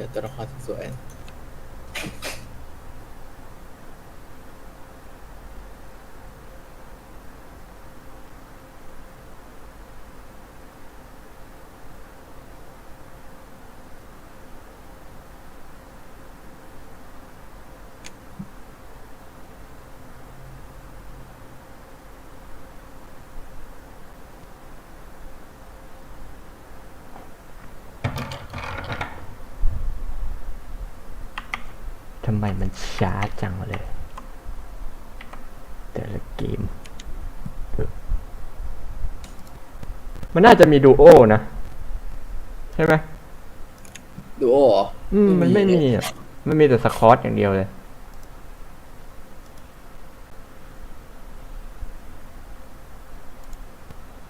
เนี่ยตัวลำไมมันช้าจังเลย แต่ละเกมเออมันน่าจะมีดูโอนะ ใช่ไหมดูโอเหรออืมมันไม่มีอะมันมีแต่สคอตอย่างเดียวเลย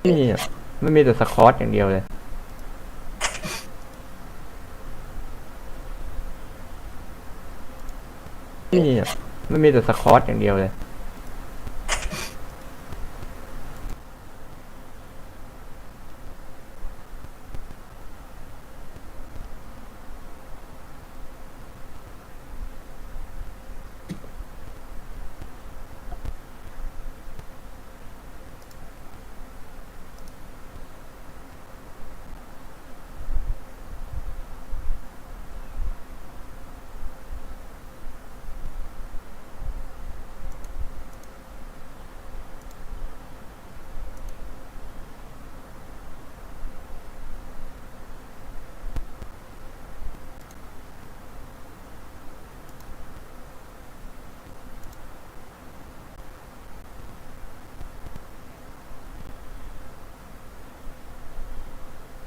ไม่มีอะมันมีแต่สคอตอย่างเดียวเลย ไม่มีอะมันมีแต่สคอตอย่างเดียวเลย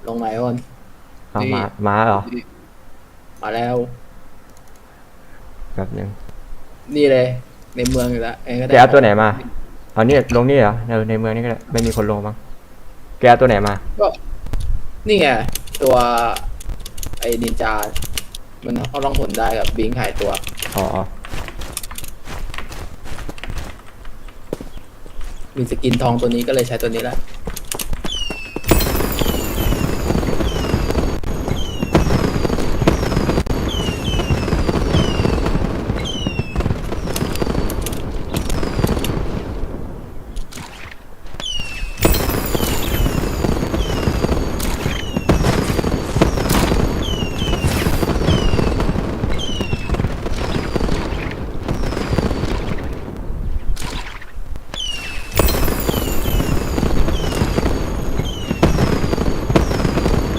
ลงไหนออนเอานี่มามาเหรอ มาแล้ว แบบนึงนี่เลย ในเมืองอยู่แล้วเองก็ได้แกเอาตัวไหนมา เอานี่ลงนี่เหรอในในเมืองนี่ก็ได้ไม่มีคนลงบ้างแกเอาตัวไหนมาก็นี่ไง ตัวไอ้นินจา มันเอาล่องหนได้กับบิงหายตัว อ๋อมีสกินทองตัวนี้ก็เลยใช้ตัวนี้แหละ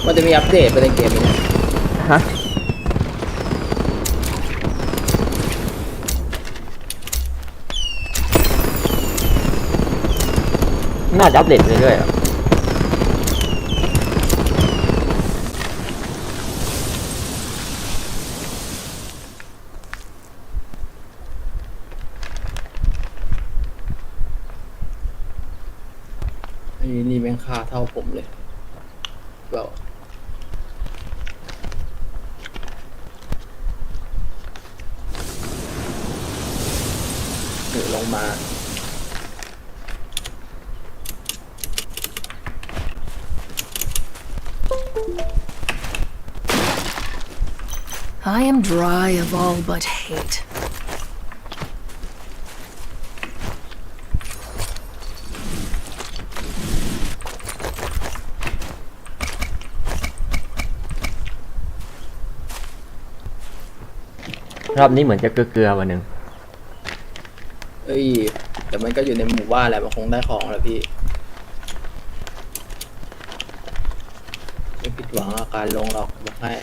มันจะมีอัปเดตไปในเกมนี้ฮะน่าจะอัปเดตเรื่อยๆอะอันนี้นี่แม่งค่าเท่าผมเลยแบบ หรือลงมา I am dry of all but hate. รอบนี้เหมือนจะเกลือๆวันหนึ่ง เอ้ย แต่มันก็อยู่ในหมู่บ้านแหละ มันคงได้ของแหล้วพี่ ไม่ผิดหวังอาการลงหรอกบอกให้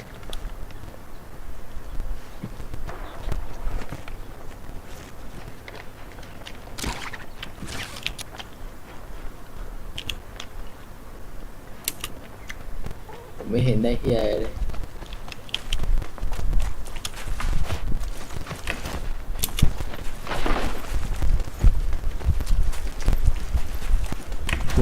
ผมไม่เห็นได้เฮียเลย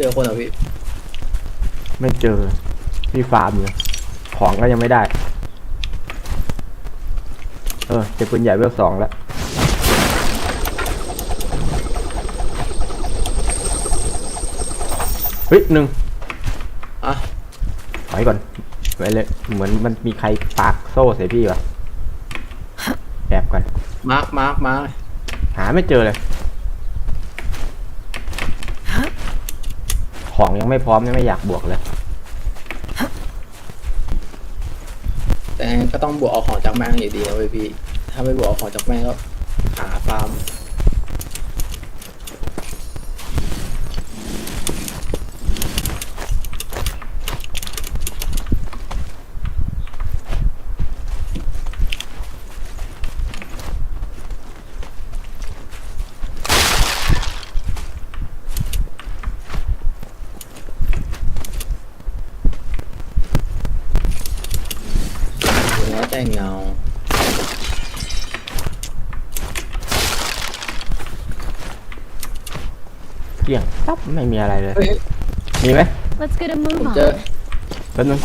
จะไม่มีอะไรเลยจริงๆอะเจอคนเหรอพี่ไม่เจอพี่ฟาร์มอยู่ของก็ยังไม่ได้ เออเจอปืนใหญ่เวลสองแล้วเฮ้ยหนึ่งอะถอยก่อนไปเลยเหมือนมันมีใครปากโซ่ใส่พี่วะแอบก่อนมาร์คมาร์คมาร์คหาไม่เจอเลย ของยังไม่พร้อมยังไม่อยากบวกเลย แต่ก็ต้องบวกเอาของจากแม่งอยู่ดีนะเว้ยพี่ ถ้าไม่บวกเอาของจากแม่งก็หาฟาร์ม เนื้อใจเงา เกลี้ยงตับ ไม่มีอะไรเลยเฮ้ยมีไหม Let's get a ผม move เจอ on. แป๊บนึง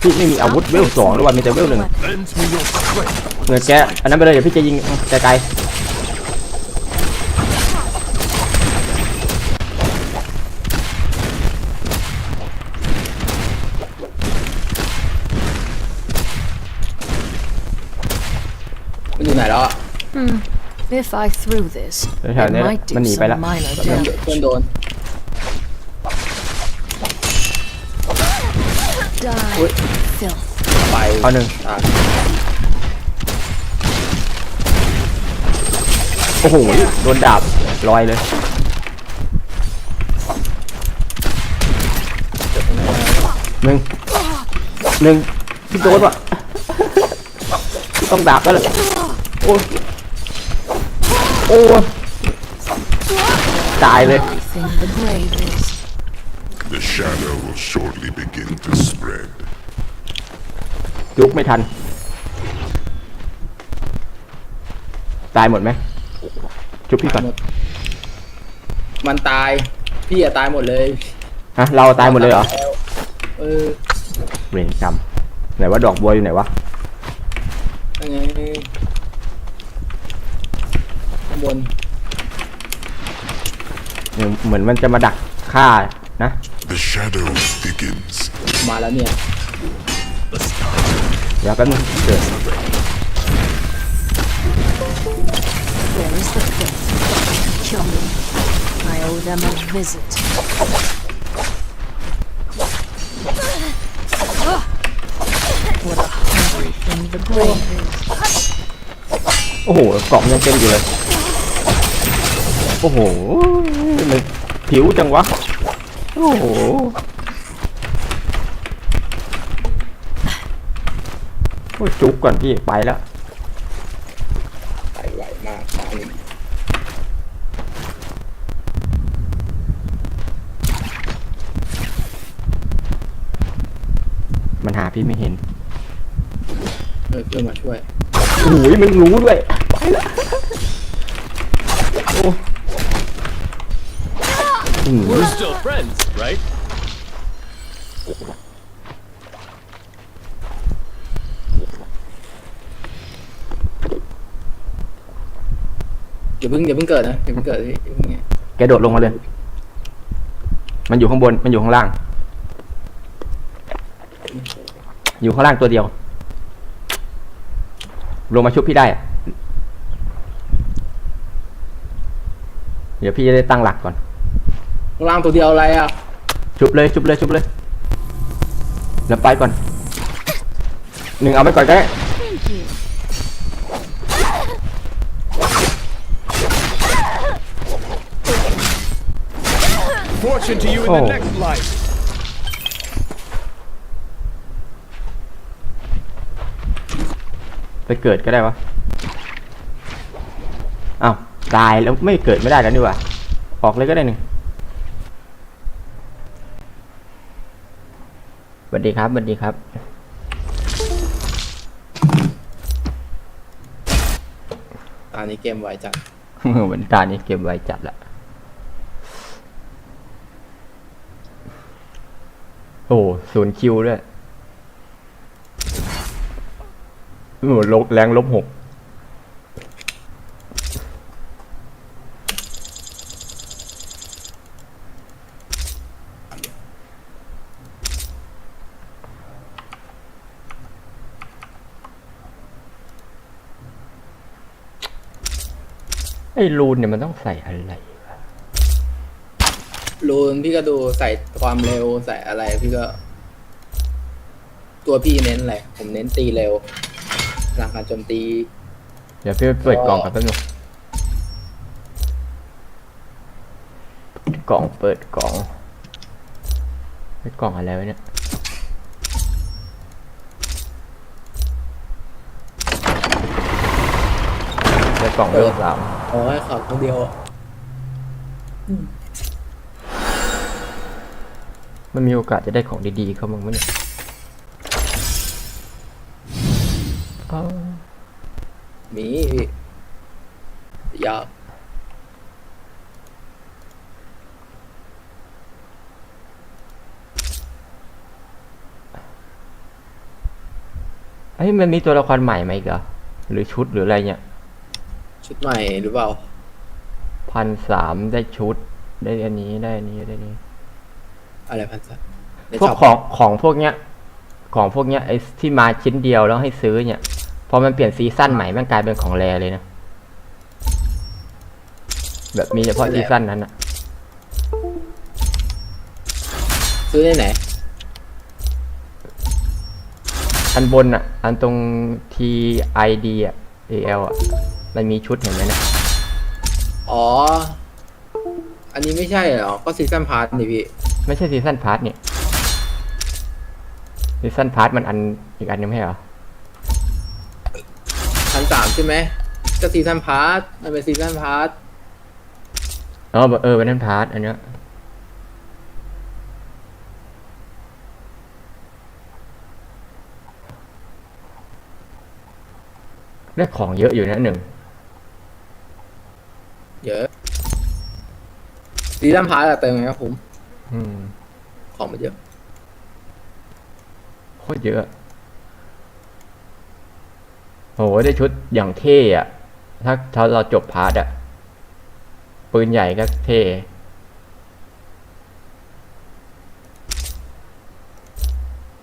พี่ไม่มีอาวุธเวลสองหรือว่ามีแต่เวลหนึ่ง Lend me your strength. เงินแกอันนั้นไปเลยเดี๋ยวพี่จะยิงไกลมันอยู่ไหนแล้วอะ Hmm. If I threw this, ๆ it แถวๆนี้แหละ might มัน do หนีไป some แล้ว minor เพื่อน damage. เพื่อนโดน Die, filth. ไปเอาหนึ่งอะโอ้โหโดนดาบลอยเลย หนึ่งหนึ่งพี่โดนวะต้องดาบแล้วแหละโอ้ยโอ้ยตายเลย Think the brave. Shadow will shortly begin to spread. ยุกไม่ทัน ตายหมดไหมจุบพี่ก่อนหมดมันตาย พี่อะตายหมดเลยฮะเราตายหมดเลยเหรอ เออเวรกรรมไหนว่าดอกบัวอยู่ไหนวะ ยังไงข้างบน เหมือนมันจะมาดักฆ่านะ The shadow thickens. มาแล้วเนี่ย เดี๋ยวแป๊บนึงเกิด There is the filth. Kill me. I owe them a visit. What a hungry thing the grave is. โอ้โหกล่องยังเต็มอยู่เลย โอ้โหมันผิวจังวะ โ อ้โหโอ้ยจุกก่อนพี่ไปแล้ว ไปไหวมากตายนี่มันหาพี่ไม่เห็นเออเพื่อนมาช่วยโอ้ยมึงรู้ด้วย ไปแล้วโอ้อืม We're still friends, อย่าเพิ่งอย่าเพิ่งเกิดนะอย่าเพิ่งเกิดพี่อย่าเพิ่งเนี่ยแกโดดลงมาเลย มันอยู่ข้างบน มันอยู่ข้างล่าง อยู่ข้างล่างตัวเดียว ลงมาชุบพี่ได้อะเดี๋ยวพี่จะได้ตั้งหลักก่อน ข้างล่างตัวเดียวอะไรอะชุบเลย ชุบเลย ชุบเลยเดี๋ยวไปก่อน หนึ่งเอาไปก่อนก็ได้ Thank you. Fortune to you in Oh. the next life. ไปเกิดก็ได้วะอ้าวตายแล้วไม่เกิดไม่ได้แล้วนี่หว่าออกเลยก็ได้หนึ่งสวัสดีครับสวัสดีครับอันนี้เกมไวจังเหมือนตานี้เก็บไว้จัดละโอ้ ศูนย์คิวด้วยโอ้ลบแรงลบหกไอ้รูนเนี่ยมันต้องใส่อะไรรูนพี่ก็ดูใส่ความเร็วใส่อะไรพี่ก็ ตัวพี่เน้นอะไรผมเน้นตีเร็วพลังการโจมตี เดี๋ยวพี่ไปเปิดกล่องกับแป๊บนึงกล่องเปิดกล่องเปิดกล่องอะไรวะเนี่ยเปิดกล่องเบอร์สามโอ้ยขอคนเดียวมันมีโอกาสจะได้ของดีๆเข้ามาไหมเนี่ยอ้าว มียาก เฮ้ยมันมีตัวละครใหม่ไหมาอีกเหรอหรือชุดหรืออะไรเนี่ยชุดใหม่หรือเปล่า พันสามได้ชุด ได้อันนี้ได้อันนี้ได้อันนี้ อะไรพันสักในพวกช็อปของของพวกเนี้ย ของพวกเนี้ยไอ้ที่มาชิ้นเดียวแล้วให้ซื้อเนี่ยพอมันเปลี่ยนซีซั่นใหม่มันกลายเป็นของแรเลยนะ แบบมีเฉพาะซีซั่นนั้นอะซื้อได้ไหน อันบนอะอันตรง T I D อะ A L อะมันมีชุดเห็นไหมนะอ๋อ อันนี้ไม่ใช่เหรอ ก็ซีซันพาร์ทนี่พี่ ไม่ใช่ซีซั่นพาร์ทเนี่ยซีซั่นพาร์ทมันอันอีกอันนึงไม่ใช่เหรอ พันสามใช่ไหมก็ซีซันพาร์ทมันเป็นซีซันพาร์ท อ๋อเออเป็นนั่นพาร์ทอันเนี้ย ได้ของเยอะอยู่นะหนึ่งเยอะซีซันพาร์ทอะเติมไงครับผม อืมของมันเยอะโคตรเยอะโหได้ชุดอย่างเท่อะถ้าถ้าเราจบพาร์ทอะปืนใหญ่ก็เท่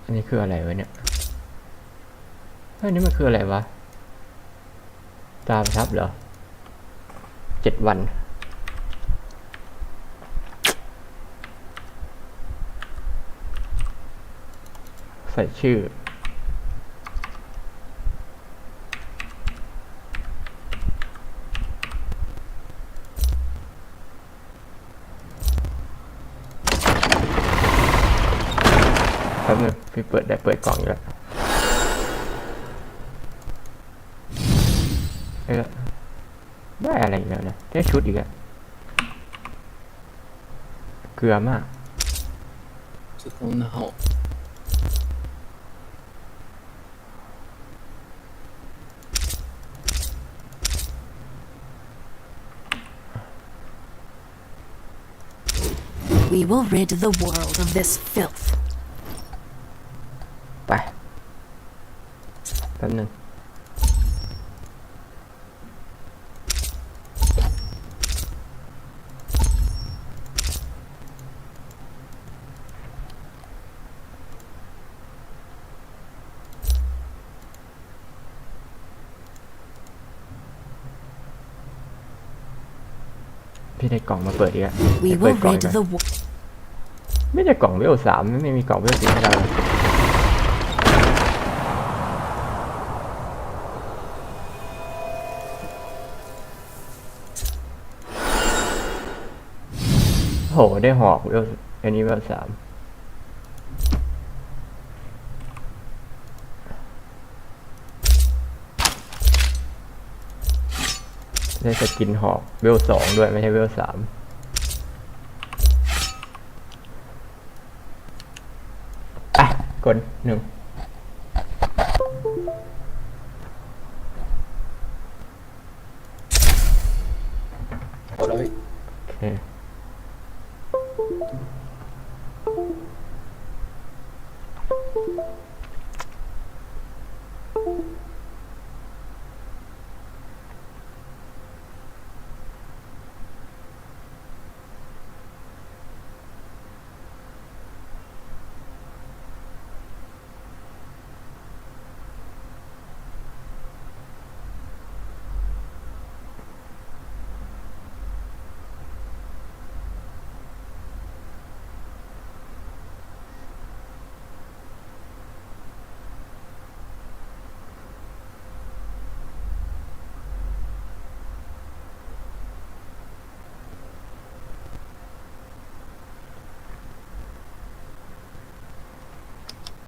อันนี้คืออะไรวะเนี่ยเฮ้ยอันนี้มันคืออะไรวะ ตาประทับเหรอเจ็ดวัน ใส่ชื่อแป๊บนึงพี่เปิดได้เปิดกล่องอยู่แล้ว เออได้อะไรอีกแล้วนะได้ชุดอีกแล้วเกลือมากชุดของหนาว We will rid the world of this filth. ไปแป๊บนึง พี่ได้กล่องมาเปิดอีกแล้ว We เปิ will ดกล่อง rid อีก the แล้ว world. ไม่ได้กล่องเวลสามไม่มีกล่องเวลสี่ให้เราเลยโหได้หอกเวลอันนี้เวลสาม ได้สกินหอกเวลสองด้วยไม่ใช่เวลสามอะกดหนึ่งโอเค